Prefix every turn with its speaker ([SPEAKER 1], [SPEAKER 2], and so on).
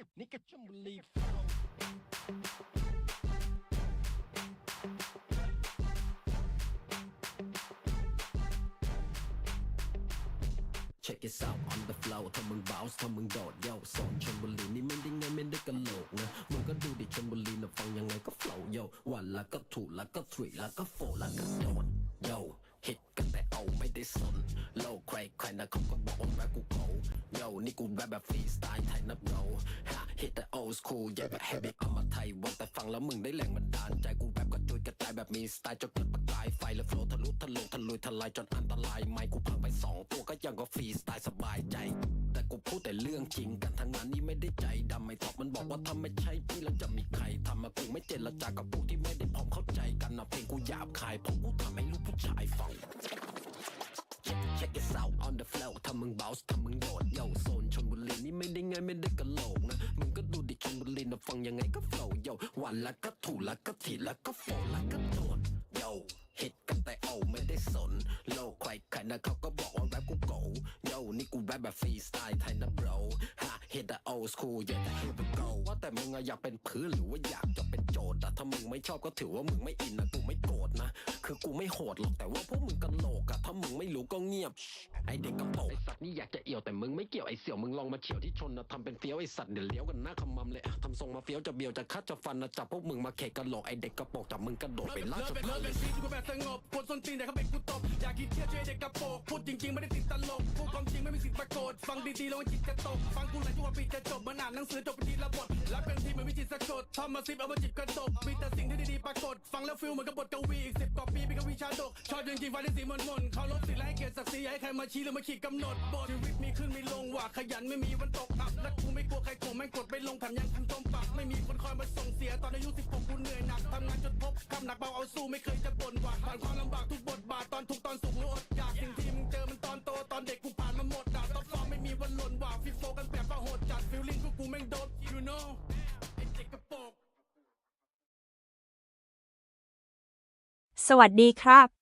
[SPEAKER 1] nigga, nigga, don't believe.
[SPEAKER 2] Check it out on the flow ถ้ามึง bounce ถ้ามึงโดดโยโซนชลบุรีนี่ไม่ได้ไงไม่ได้กะโหลกนะมึงก็ดูดิชลบุ ไงก็ flow โยวันละก็ถูแล้วก็ three แล้วก็ four แล้วก็โดดโยฮิตกันแต่เอาไม่ได้สนโลกใครใครนะเขาก็บอกว่าแรปกูโกโยนี่กูแรปแบบฟรีสไตล์ไทยนะ bro ฮะ hit the old school อย่าแบบ heavy เอามาไทยวนแต่ฟังแล้วมึงได้แรงบันดาลใจกูแรปกระจุยกระจายแบบมีสไตล์จนเกิดประกายไฟและโฟล์ทะลุทะลงทะลุยทลายจนอันตรายไม่กูพังไปสองตัวก็ยังก็ฟรีสไตล์สบายใจ แต่กูพูดแต่เรื่องจริงกันทั้งนั้นนี่ไม่ได้ใจดำไม่ตอบมันบอกว่าถ้าไม่ใช่พี่แล้วจะมีใครทำมากูไม่เจรจากับพวกที่ไม่ได้พร้อมเข้าใจกันนะเพลงกูหยาบคายเพราะกูทำให้ลูกผู้ชายฟัง ทำมึงเบาส์ทำมึงโดดโยโซนชนบุรีนี่ไม่ได้ไงไม่ได้กะโหลกนะ มึงก็ดูดิชนบุรีนะฟังยังไงก็ flow โยวันละก็ถูแล้วก็ถีแล้วก็โฟลแล้วก็โดดโยฮิตกันแต่เอาไม่ได้สน โลกใครใครนะเขาก็บอกว่าแรปกูโกโยนี่กูแรปแบบฟรีสไตล์ไทยนะ bro ฮะ hit the old school yeah the here we go ว่าแต่มึงอะอยากเป็นพื้นหรือว่าอยากจะเป็นโจทย์อะถ้ามึงไม่ชอบก็ถือว่ามึงไม่อินนะกูไม่โกรธนะ คือกูไม่โหดหรอกแต่ว่าพวกมึงกันโหลกอะถ้ามึงไม่รู้ก็เงียบ ไอเด็กกระโปรงไอสัตว์นี่อยากจะเอี่ยวแต่มึงไม่เกี่ยวไอเสี่ยวมึงลองมาเฉียวที่ชนนะทำเป็นเฟี้ยวไอสัตว์เดี๋ยวเลี้ยวกันหน้าขมำเลยอะทำทรงมาเฟี้ยวจะเบียวจะคัดจะฟันนะจับพวกมึงมาเขกกระโหลกไอเด็กกระโปรงจับมึงกระโดดไปลาก
[SPEAKER 3] เลิ
[SPEAKER 2] สะ
[SPEAKER 3] เป็น
[SPEAKER 2] พา
[SPEAKER 3] เลิ
[SPEAKER 2] น
[SPEAKER 3] ก
[SPEAKER 2] เล
[SPEAKER 3] เป็น
[SPEAKER 2] ย
[SPEAKER 3] ซีกูแบบสงบกดส้นตีนแต่เขาเป็นกูตบอยากคิดเที่ยวช่วยเด็กกระโปรงพูดจริงๆไม่ได้ติดตลกพูดความจริงไม่มีสิทธิ์ปรากฏฟังดีๆแล้วมันจิตจะตกฟังกูหลายจังห วะปีจะจบเมือนานหนังสือจบเป็นทีละบทรักเป็นทีเหมือนวิจิตรสะกดทำมมาซิบเอามาจิบกระจกมีแต่สิ่งที่ดีๆปรากฏ ฟังแล้วฟิลเหมือนกับบทกวีอีกสิบกว่าปีเป็นกวีชาดกชอบจริงๆฟังที่สีมนมนเขาลบสิ่งและให้เกียรติศักดิ์ศรีอย่าให้ใครมาชี้หรือมาขีดกำหนดบทชีวิตมีขึ้นมีลงว่าขยันไม่มีวันตกอับและกูไม่กลัวใครโกงแม่งกดไปลงแถมยังคุมต้มปากไม่มีคนคอยมาส่งเสียตอนอายุสิบหกกูเหนื่อยหนักทำงานจนพบคำหนักเบาเอาสู้ไม่เคยจะบ่นว่าผ่านความลำบากทุกบทบาทตอนทุกตอนสุขหรืออดอยากสิ่งที่มึงเจอมันตอนโตตอนเด็กกู you know ไอ้เด็กกระโปง
[SPEAKER 4] สวัสดีครับ